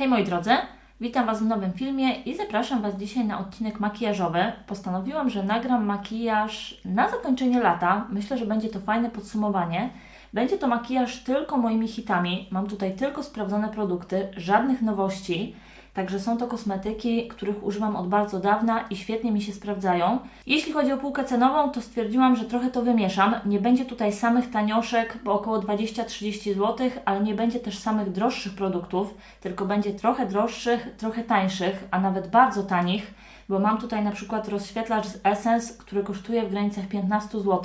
Hej moi drodzy, witam Was w nowym filmie i zapraszam Was dzisiaj na odcinek makijażowy. Postanowiłam, że nagram makijaż na zakończenie lata. Myślę, że będzie to fajne podsumowanie. Będzie to makijaż tylko moimi hitami. Mam tutaj tylko sprawdzone produkty, żadnych nowości. Także są to kosmetyki, których używam od bardzo dawna i świetnie mi się sprawdzają. Jeśli chodzi o półkę cenową, to stwierdziłam, że trochę to wymieszam. Nie będzie tutaj samych tanioszek, bo około 20-30 zł, ale nie będzie też samych droższych produktów, tylko będzie trochę droższych, trochę tańszych, a nawet bardzo tanich, bo mam tutaj na przykład rozświetlacz z Essence, który kosztuje w granicach 15 zł.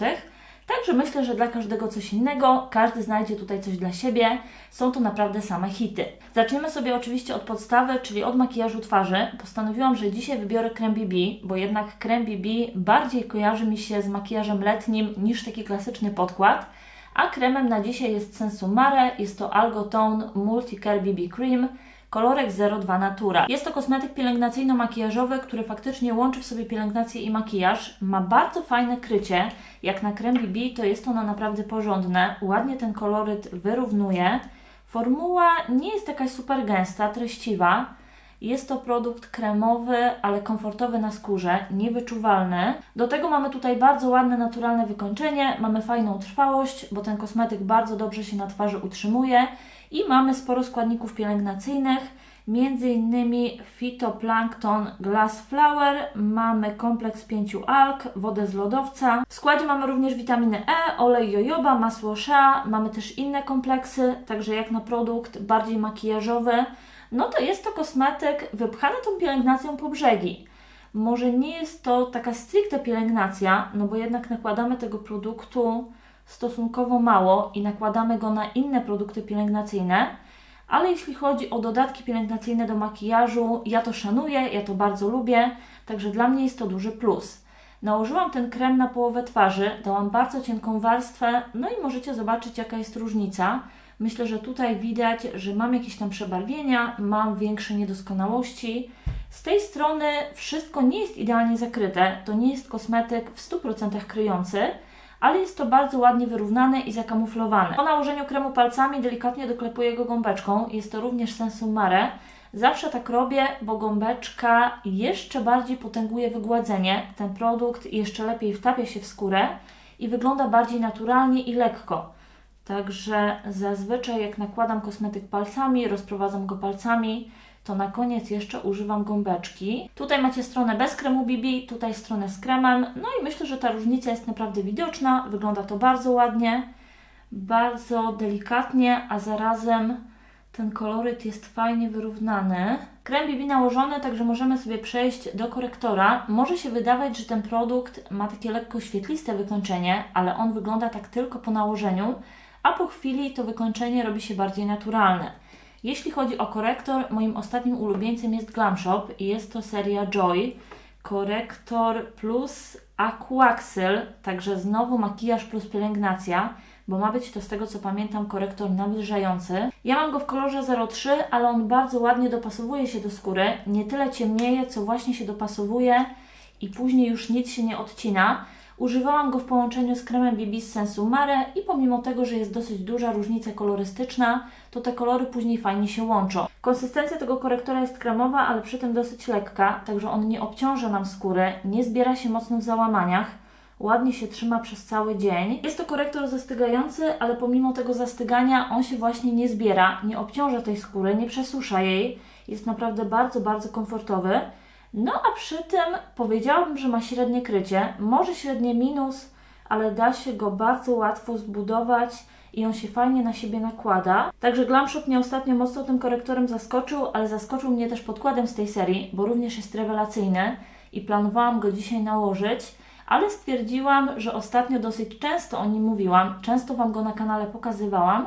Także myślę, że dla każdego coś innego, każdy znajdzie tutaj coś dla siebie. Są to naprawdę same hity. Zaczniemy sobie oczywiście od podstawy, czyli od makijażu twarzy. Postanowiłam, że dzisiaj wybiorę krem BB, bo jednak krem BB bardziej kojarzy mi się z makijażem letnim niż taki klasyczny podkład. A kremem na dzisiaj jest Sensumare, jest to Algotone Multicare BB Cream. Kolorek 02 Natura. Jest to kosmetyk pielęgnacyjno-makijażowy, który faktycznie łączy w sobie pielęgnację i makijaż. Ma bardzo fajne krycie. Jak na krem BB to jest ono naprawdę porządne. Ładnie ten koloryt wyrównuje. Formuła nie jest jakaś super gęsta, treściwa. Jest to produkt kremowy, ale komfortowy na skórze, niewyczuwalny. Do tego mamy tutaj bardzo ładne, naturalne wykończenie, mamy fajną trwałość, bo ten kosmetyk bardzo dobrze się na twarzy utrzymuje i mamy sporo składników pielęgnacyjnych, między innymi Phytoplankton Glass Flower, mamy kompleks pięciu alg, wodę z lodowca. W składzie mamy również witaminę E, olej jojoba, masło shea, mamy też inne kompleksy, także jak na produkt bardziej makijażowy, no to jest to kosmetyk wypchany tą pielęgnacją po brzegi. Może nie jest to taka stricte pielęgnacja, no bo jednak nakładamy tego produktu stosunkowo mało i nakładamy go na inne produkty pielęgnacyjne, ale jeśli chodzi o dodatki pielęgnacyjne do makijażu, ja to szanuję, ja to bardzo lubię, także dla mnie jest to duży plus. Nałożyłam ten krem na połowę twarzy, dałam bardzo cienką warstwę, no i możecie zobaczyć jaka jest różnica. Myślę, że tutaj widać, że mam jakieś tam przebarwienia, mam większe niedoskonałości. Z tej strony wszystko nie jest idealnie zakryte, to nie jest kosmetyk w 100% kryjący, ale jest to bardzo ładnie wyrównane i zakamuflowane. Po nałożeniu kremu palcami delikatnie doklepuję go gąbeczką, jest to również Sensumare. Zawsze tak robię, bo gąbeczka jeszcze bardziej potęguje wygładzenie. Ten produkt jeszcze lepiej wtapia się w skórę i wygląda bardziej naturalnie i lekko. Także zazwyczaj jak nakładam kosmetyk palcami, rozprowadzam go palcami, to na koniec jeszcze używam gąbeczki. Tutaj macie stronę bez kremu BB, tutaj stronę z kremem. No i myślę, że ta różnica jest naprawdę widoczna. Wygląda to bardzo ładnie, bardzo delikatnie, a zarazem ten koloryt jest fajnie wyrównany. Krem BB nałożony, także możemy sobie przejść do korektora. Może się wydawać, że ten produkt ma takie lekko świetliste wykończenie, ale on wygląda tak tylko po nałożeniu, a po chwili to wykończenie robi się bardziej naturalne. Jeśli chodzi o korektor, moim ostatnim ulubieńcem jest Glam Shop i jest to seria Joy. Korektor plus Aquaxyl, także znowu makijaż plus pielęgnacja, bo ma być to z tego co pamiętam korektor nawilżający. Ja mam go w kolorze 03, ale on bardzo ładnie dopasowuje się do skóry. Nie tyle ciemnieje, co właśnie się dopasowuje i później już nic się nie odcina. Używałam go w połączeniu z kremem BB z Sensumare i pomimo tego, że jest dosyć duża różnica kolorystyczna, to te kolory później fajnie się łączą. Konsystencja tego korektora jest kremowa, ale przy tym dosyć lekka, także on nie obciąża nam skóry, nie zbiera się mocno w załamaniach, ładnie się trzyma przez cały dzień. Jest to korektor zastygający, ale pomimo tego zastygania on się właśnie nie zbiera, nie obciąża tej skóry, nie przesusza jej. Jest naprawdę bardzo, bardzo komfortowy. No a przy tym powiedziałabym, że ma średnie krycie, może średnie minus, ale da się go bardzo łatwo zbudować i on się fajnie na siebie nakłada. Także Glam Shop mnie ostatnio mocno tym korektorem zaskoczył, ale zaskoczył mnie też podkładem z tej serii, bo również jest rewelacyjny i planowałam go dzisiaj nałożyć, ale stwierdziłam, że ostatnio dosyć często o nim mówiłam, często Wam go na kanale pokazywałam,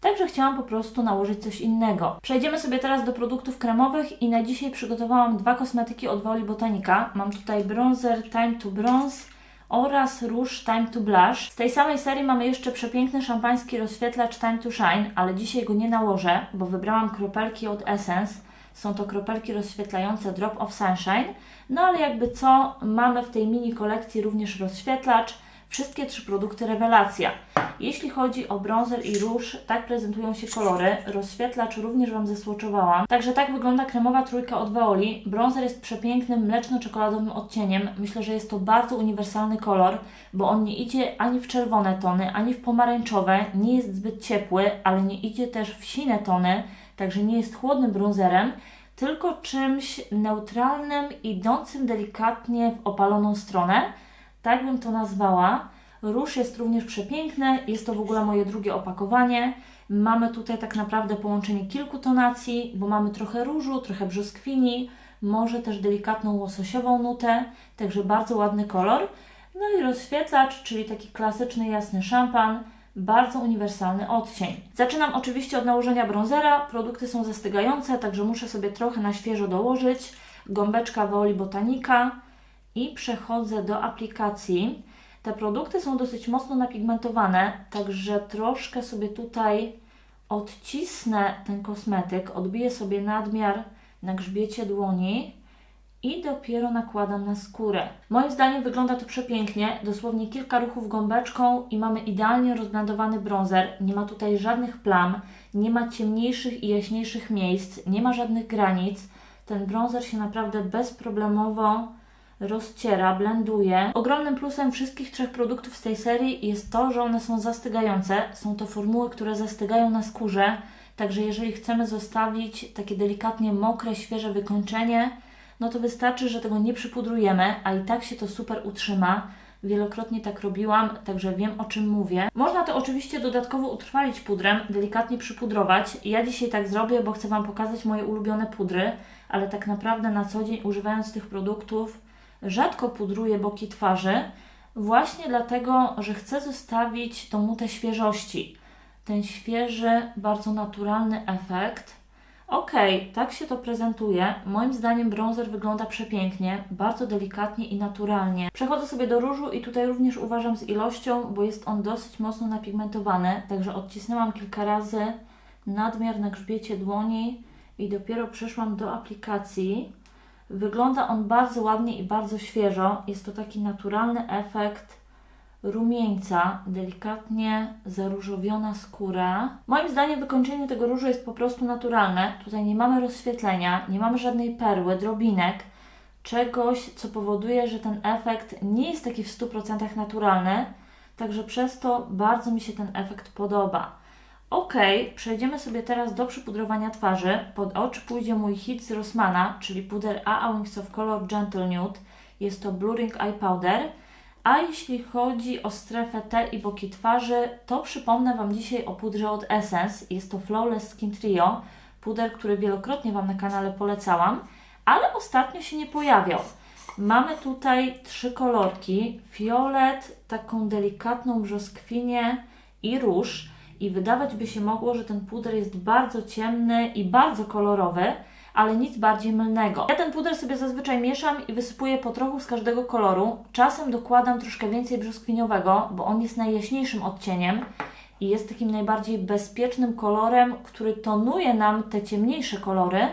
Także chciałam po prostu nałożyć coś innego. Przejdziemy sobie teraz do produktów kremowych i na dzisiaj przygotowałam dwa kosmetyki od Woli Botanika. Mam tutaj bronzer Time to Bronze oraz róż Time to Blush. Z tej samej serii mamy jeszcze przepiękny szampański rozświetlacz Time to Shine, ale dzisiaj go nie nałożę, bo wybrałam kropelki od Essence. Są to kropelki rozświetlające Drop of Sunshine. No ale jakby co, mamy w tej mini kolekcji również rozświetlacz. Wszystkie trzy produkty rewelacja. Jeśli chodzi o bronzer i róż, tak prezentują się kolory. Rozświetlacz również Wam zesłoczowałam. Także tak wygląda kremowa trójka od Veoli. Bronzer jest przepięknym mleczno-czekoladowym odcieniem. Myślę, że jest to bardzo uniwersalny kolor, bo on nie idzie ani w czerwone tony, ani w pomarańczowe. Nie jest zbyt ciepły, ale nie idzie też w sine tony, także nie jest chłodnym bronzerem tylko czymś neutralnym, idącym delikatnie w opaloną stronę. Tak bym to nazwała. Róż jest również przepiękny, jest to w ogóle moje drugie opakowanie. Mamy tutaj tak naprawdę połączenie kilku tonacji, bo mamy trochę różu, trochę brzoskwini, może też delikatną łososiową nutę, także bardzo ładny kolor. No i rozświetlacz, czyli taki klasyczny jasny szampan, bardzo uniwersalny odcień. Zaczynam oczywiście od nałożenia bronzera. Produkty są zastygające, także muszę sobie trochę na świeżo dołożyć. Gąbeczka Woli Botanika i przechodzę do aplikacji. Te produkty są dosyć mocno napigmentowane, także troszkę sobie tutaj odcisnę ten kosmetyk, odbiję sobie nadmiar na grzbiecie dłoni i dopiero nakładam na skórę. Moim zdaniem wygląda to przepięknie, dosłownie kilka ruchów gąbeczką i mamy idealnie rozblendowany bronzer. Nie ma tutaj żadnych plam, nie ma ciemniejszych i jaśniejszych miejsc, nie ma żadnych granic. Ten bronzer się naprawdę bezproblemowo rozciera, blenduje. Ogromnym plusem wszystkich trzech produktów z tej serii jest to, że one są zastygające. Są to formuły, które zastygają na skórze, także jeżeli chcemy zostawić takie delikatnie mokre, świeże wykończenie, no to wystarczy, że tego nie przypudrujemy, a i tak się to super utrzyma. Wielokrotnie tak robiłam, także wiem o czym mówię. Można to oczywiście dodatkowo utrwalić pudrem, delikatnie przypudrować. Ja dzisiaj tak zrobię, bo chcę Wam pokazać moje ulubione pudry, ale tak naprawdę na co dzień używając tych produktów rzadko pudruję boki twarzy, właśnie dlatego, że chcę zostawić tą mutę świeżości. Ten świeży, bardzo naturalny efekt Okej, okay, tak się to prezentuje. Moim zdaniem bronzer wygląda przepięknie, bardzo delikatnie i naturalnie. Przechodzę sobie do różu i tutaj również uważam z ilością, bo jest on dosyć mocno napigmentowany, także odcisnęłam kilka razy nadmiar na grzbiecie dłoni i dopiero przeszłam do aplikacji. Wygląda on bardzo ładnie i bardzo świeżo. Jest to taki naturalny efekt rumieńca, delikatnie zaróżowiona skóra. Moim zdaniem wykończenie tego różu jest po prostu naturalne. Tutaj nie mamy rozświetlenia, nie mamy żadnej perły, drobinek, czegoś, co powoduje, że ten efekt nie jest taki w 100% naturalny, także przez to bardzo mi się ten efekt podoba. Ok, przejdziemy sobie teraz do przypudrowania twarzy. Pod oczy pójdzie mój hit z Rossmana, czyli puder AA Wings of Color Gentle Nude. Jest to Blurring Eye Powder. A jeśli chodzi o strefę T i boki twarzy, to przypomnę Wam dzisiaj o pudrze od Essence. Jest to Flawless Skin Trio, puder, który wielokrotnie Wam na kanale polecałam, ale ostatnio się nie pojawiał. Mamy tutaj trzy kolorki, fiolet, taką delikatną brzoskwinię i róż. I wydawać by się mogło, że ten puder jest bardzo ciemny i bardzo kolorowy, ale nic bardziej mylnego. Ja ten puder sobie zazwyczaj mieszam i wysypuję po trochu z każdego koloru. Czasem dokładam troszkę więcej brzoskwiniowego, bo on jest najjaśniejszym odcieniem i jest takim najbardziej bezpiecznym kolorem, który tonuje nam te ciemniejsze kolory.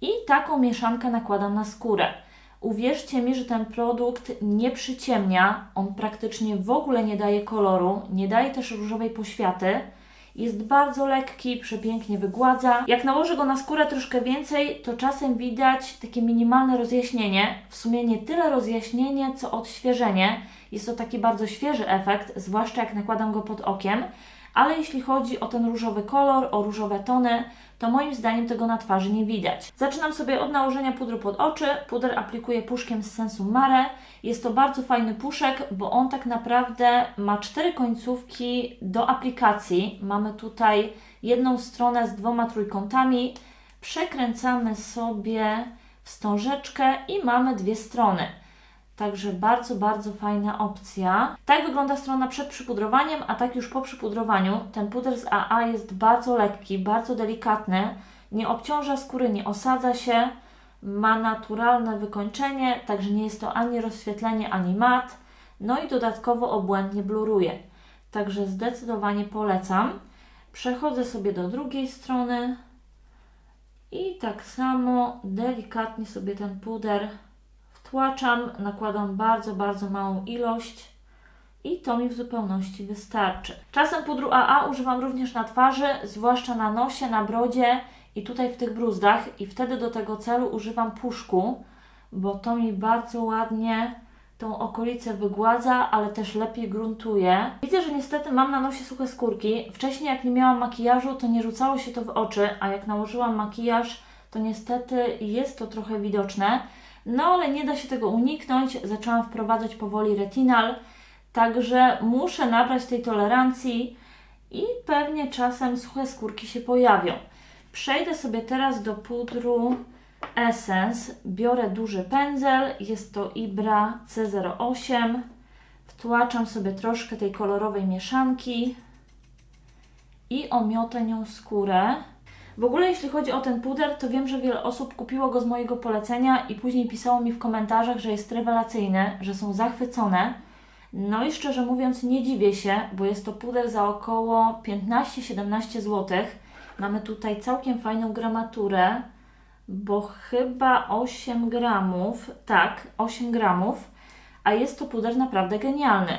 I taką mieszankę nakładam na skórę. Uwierzcie mi, że ten produkt nie przyciemnia, on praktycznie w ogóle nie daje koloru, nie daje też różowej poświaty. Jest bardzo lekki, przepięknie wygładza. Jak nałożę go na skórę troszkę więcej, to czasem widać takie minimalne rozjaśnienie. W sumie nie tyle rozjaśnienie, co odświeżenie. Jest to taki bardzo świeży efekt, zwłaszcza jak nakładam go pod okiem. Ale jeśli chodzi o ten różowy kolor, o różowe tony, to moim zdaniem tego na twarzy nie widać. Zaczynam sobie od nałożenia pudru pod oczy. Puder aplikuję puszkiem z Sensum Mare. Jest to bardzo fajny puszek, bo on tak naprawdę ma cztery końcówki do aplikacji. Mamy tutaj jedną stronę z dwoma trójkątami. Przekręcamy sobie wstążeczkę i mamy dwie strony. Także bardzo, bardzo fajna opcja. Tak wygląda strona przed przypudrowaniem, a tak już po przypudrowaniu. Ten puder z AA jest bardzo lekki, bardzo delikatny, nie obciąża skóry, nie osadza się, ma naturalne wykończenie, także nie jest to ani rozświetlenie, ani mat. No i dodatkowo obłędnie bluruje. Także zdecydowanie polecam. Przechodzę sobie do drugiej strony i tak samo delikatnie sobie ten puder wtłaczam, nakładam bardzo, bardzo małą ilość i to mi w zupełności wystarczy. Czasem pudru AA używam również na twarzy, zwłaszcza na nosie, na brodzie i tutaj w tych bruzdach i wtedy do tego celu używam puszku, bo to mi bardzo ładnie tą okolicę wygładza, ale też lepiej gruntuje. Widzę, że niestety mam na nosie suche skórki. Wcześniej jak nie miałam makijażu, to nie rzucało się to w oczy, a jak nałożyłam makijaż, to niestety jest to trochę widoczne. No ale nie da się tego uniknąć. Zaczęłam wprowadzać powoli retinal, także muszę nabrać tej tolerancji i pewnie czasem suche skórki się pojawią. Przejdę sobie teraz do pudru Essence. Biorę duży pędzel, jest to Ibra C08. Wtłaczam sobie troszkę tej kolorowej mieszanki i omiotę nią skórę. W ogóle jeśli chodzi o ten puder, to wiem, że wiele osób kupiło go z mojego polecenia i później pisało mi w komentarzach, że jest rewelacyjny, że są zachwycone. No i szczerze mówiąc nie dziwię się, bo jest to puder za około 15-17 zł. Mamy tutaj całkiem fajną gramaturę, bo chyba 8 gramów, tak, 8 gramów, a jest to puder naprawdę genialny.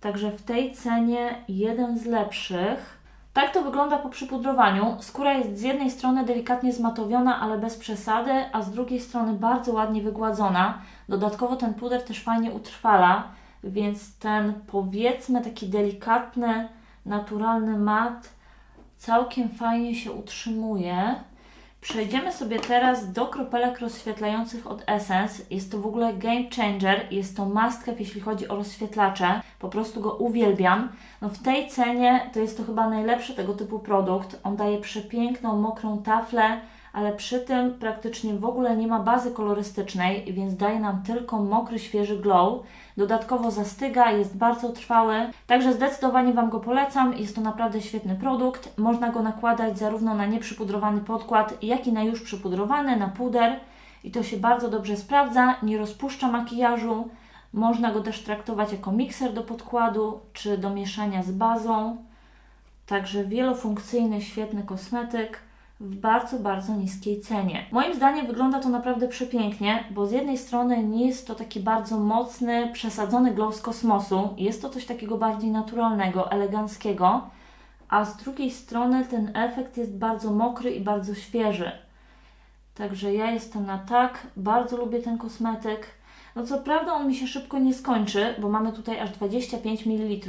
Także w tej cenie jeden z lepszych. Tak to wygląda po przypudrowaniu. Skóra jest z jednej strony delikatnie zmatowiona, ale bez przesady, a z drugiej strony bardzo ładnie wygładzona. Dodatkowo ten puder też fajnie utrwala, więc ten powiedzmy taki delikatny, naturalny mat całkiem fajnie się utrzymuje. Przejdziemy sobie teraz do kropelek rozświetlających od Essence. Jest to w ogóle game changer, jest to must have, jeśli chodzi o rozświetlacze. Po prostu go uwielbiam. No w tej cenie to jest to chyba najlepszy tego typu produkt. On daje przepiękną, mokrą taflę, ale przy tym praktycznie w ogóle nie ma bazy kolorystycznej, więc daje nam tylko mokry, świeży glow. Dodatkowo zastyga, jest bardzo trwały, także zdecydowanie Wam go polecam. Jest to naprawdę świetny produkt. Można go nakładać zarówno na nieprzypudrowany podkład, jak i na już przypudrowany, na puder i to się bardzo dobrze sprawdza, nie rozpuszcza makijażu. Można go też traktować jako mikser do podkładu czy do mieszania z bazą. Także wielofunkcyjny, świetny kosmetyk w bardzo, bardzo niskiej cenie. Moim zdaniem wygląda to naprawdę przepięknie, bo z jednej strony nie jest to taki bardzo mocny, przesadzony glow z kosmosu, jest to coś takiego bardziej naturalnego, eleganckiego, a z drugiej strony ten efekt jest bardzo mokry i bardzo świeży. Także ja jestem na tak, bardzo lubię ten kosmetyk. No co prawda on mi się szybko nie skończy, bo mamy tutaj aż 25 ml,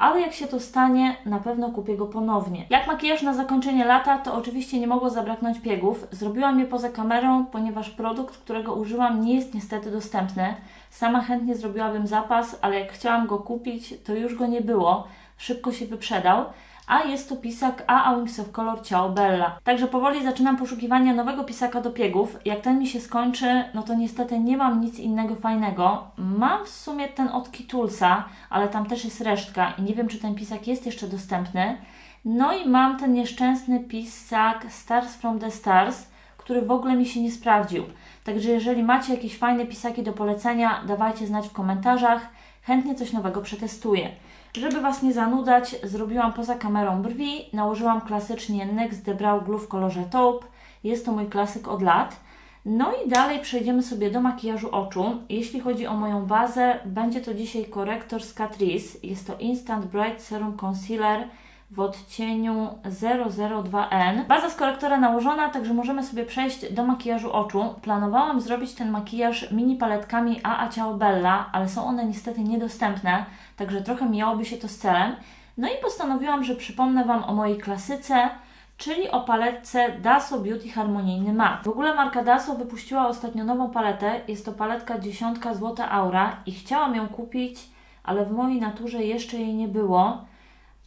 ale jak się to stanie, na pewno kupię go ponownie. Jak makijaż na zakończenie lata, to oczywiście nie mogło zabraknąć piegów. Zrobiłam je poza kamerą, ponieważ produkt, którego użyłam, nie jest niestety dostępny. Sama chętnie zrobiłabym zapas, ale jak chciałam go kupić, to już go nie było. Szybko się wyprzedał a jest to pisak AA Wings of Color Ciao Bella. Także powoli zaczynam poszukiwania nowego pisaka do piegów. Jak ten mi się skończy, no to niestety nie mam nic innego fajnego. Mam w sumie ten od Kitulsa, ale tam też jest resztka i nie wiem, czy ten pisak jest jeszcze dostępny. No i mam ten nieszczęsny pisak Stars from the Stars, który w ogóle mi się nie sprawdził. Także jeżeli macie jakieś fajne pisaki do polecenia, dawajcie znać w komentarzach. Chętnie coś nowego przetestuję. Żeby Was nie zanudzać, zrobiłam poza kamerą brwi, nałożyłam klasycznie NYX The Brow Glue w kolorze taupe. Jest to mój klasyk od lat. No i dalej przejdziemy sobie do makijażu oczu. Jeśli chodzi o moją bazę, będzie to dzisiaj korektor z Catrice. Jest to Instant Bright Serum Concealer w odcieniu 002N. Baza z korektora nałożona, także możemy sobie przejść do makijażu oczu. Planowałam zrobić ten makijaż mini paletkami AA Ciao Bella, ale są one niestety niedostępne, także trochę mijałoby się to z celem. No i postanowiłam, że przypomnę Wam o mojej klasyce, czyli o paletce Daso Beauty Harmonijny Matte. W ogóle marka Daso wypuściła ostatnio nową paletę, jest to paletka dziesiątka Złota Aura i chciałam ją kupić, ale w mojej naturze jeszcze jej nie było.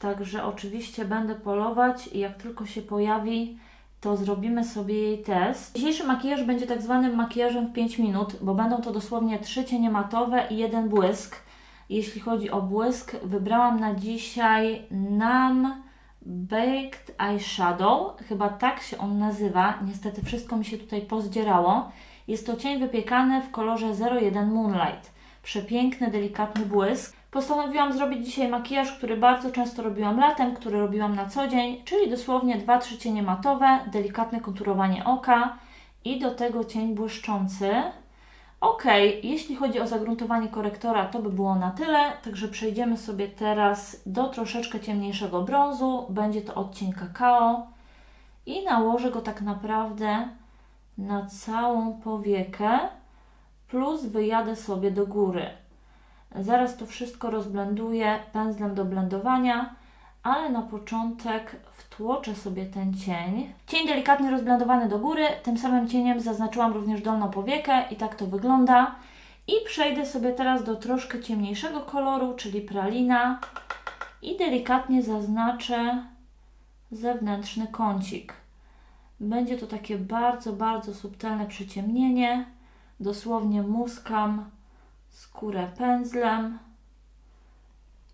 Także oczywiście będę polować i jak tylko się pojawi, to zrobimy sobie jej test. Dzisiejszy makijaż będzie tak zwanym makijażem w 5 minut, bo będą to dosłownie 3 cienie matowe i jeden błysk. Jeśli chodzi o błysk, wybrałam na dzisiaj Nam Baked Eyeshadow. Chyba tak się on nazywa. Niestety wszystko mi się tutaj pozdzierało. Jest to cień wypiekany w kolorze 01 Moonlight. Przepiękny, delikatny błysk. Postanowiłam zrobić dzisiaj makijaż, który bardzo często robiłam latem, który robiłam na co dzień, czyli dosłownie 2-3 cienie matowe, delikatne konturowanie oka i do tego cień błyszczący. Ok, jeśli chodzi o zagruntowanie korektora, to by było na tyle, także przejdziemy sobie teraz do troszeczkę ciemniejszego brązu. Będzie to odcień kakao i nałożę go tak naprawdę na całą powiekę, plus wyjadę sobie do góry. Zaraz to wszystko rozblenduję pędzlem do blendowania, ale na początek wtłoczę sobie ten cień. Cień delikatnie rozblendowany do góry, tym samym cieniem zaznaczyłam również dolną powiekę i tak to wygląda. I przejdę sobie teraz do troszkę ciemniejszego koloru, czyli pralina i delikatnie zaznaczę zewnętrzny kącik. Będzie to takie bardzo, bardzo subtelne przyciemnienie. Dosłownie muskam skórę pędzlem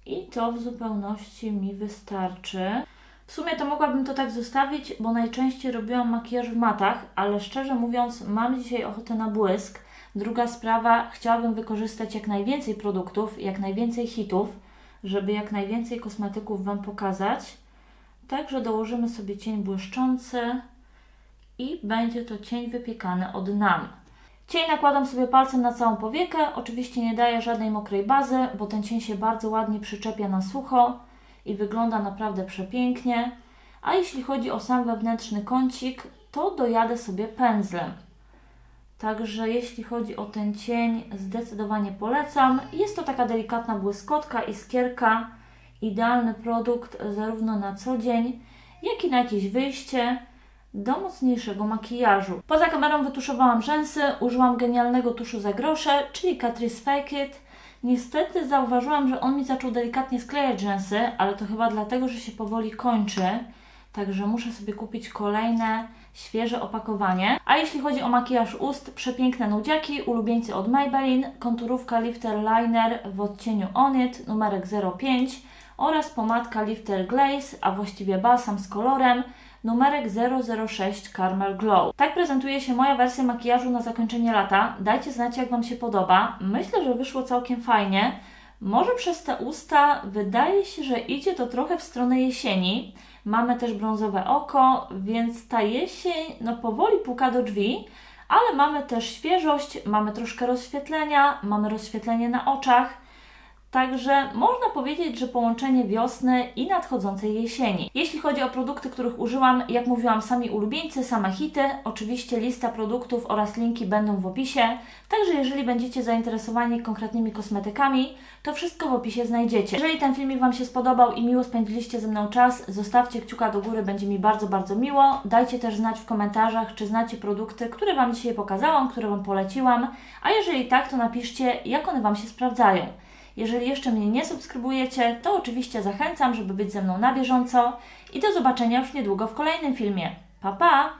i to w zupełności mi wystarczy. W sumie to mogłabym to tak zostawić, bo najczęściej robiłam makijaż w matach, ale szczerze mówiąc, mam dzisiaj ochotę na błysk. Druga sprawa, chciałabym wykorzystać jak najwięcej produktów, jak najwięcej hitów, żeby jak najwięcej kosmetyków Wam pokazać. Także dołożymy sobie cień błyszczący i będzie to cień wypiekany od NAM. Cień nakładam sobie palcem na całą powiekę. Oczywiście nie daję żadnej mokrej bazy, bo ten cień się bardzo ładnie przyczepia na sucho i wygląda naprawdę przepięknie. A jeśli chodzi o sam wewnętrzny kącik, to dojadę sobie pędzlem. Także jeśli chodzi o ten cień, zdecydowanie polecam. Jest to taka delikatna błyskotka, iskierka. Idealny produkt zarówno na co dzień, jak i na jakieś wyjście do mocniejszego makijażu. Poza kamerą wytuszowałam rzęsy, użyłam genialnego tuszu za grosze, czyli Catrice Fake It. Niestety zauważyłam, że on mi zaczął delikatnie sklejać rzęsy, ale to chyba dlatego, że się powoli kończy. Także muszę sobie kupić kolejne świeże opakowanie. A jeśli chodzi o makijaż ust, przepiękne nudziaki, ulubieńcy od Maybelline, konturówka Lifter Liner w odcieniu On It, numerek 05 oraz pomadka Lifter Glaze, a właściwie balsam z kolorem, numerek 006 Caramel Glow. Tak prezentuje się moja wersja makijażu na zakończenie lata. Dajcie znać, jak Wam się podoba. Myślę, że wyszło całkiem fajnie. Może przez te usta wydaje się, że idzie to trochę w stronę jesieni. Mamy też brązowe oko, więc ta jesień no powoli puka do drzwi, ale mamy też świeżość, mamy troszkę rozświetlenia, mamy rozświetlenie na oczach. Także można powiedzieć, że połączenie wiosny i nadchodzącej jesieni. Jeśli chodzi o produkty, których użyłam, jak mówiłam, sami ulubieńcy, same hity. Oczywiście lista produktów oraz linki będą w opisie. Także jeżeli będziecie zainteresowani konkretnymi kosmetykami, to wszystko w opisie znajdziecie. Jeżeli ten filmik Wam się spodobał i miło spędziliście ze mną czas, zostawcie kciuka do góry, będzie mi bardzo, bardzo miło. Dajcie też znać w komentarzach, czy znacie produkty, które Wam dzisiaj pokazałam, które Wam poleciłam. A jeżeli tak, to napiszcie, jak one Wam się sprawdzają. Jeżeli jeszcze mnie nie subskrybujecie, to oczywiście zachęcam, żeby być ze mną na bieżąco i do zobaczenia już niedługo w kolejnym filmie. Pa pa!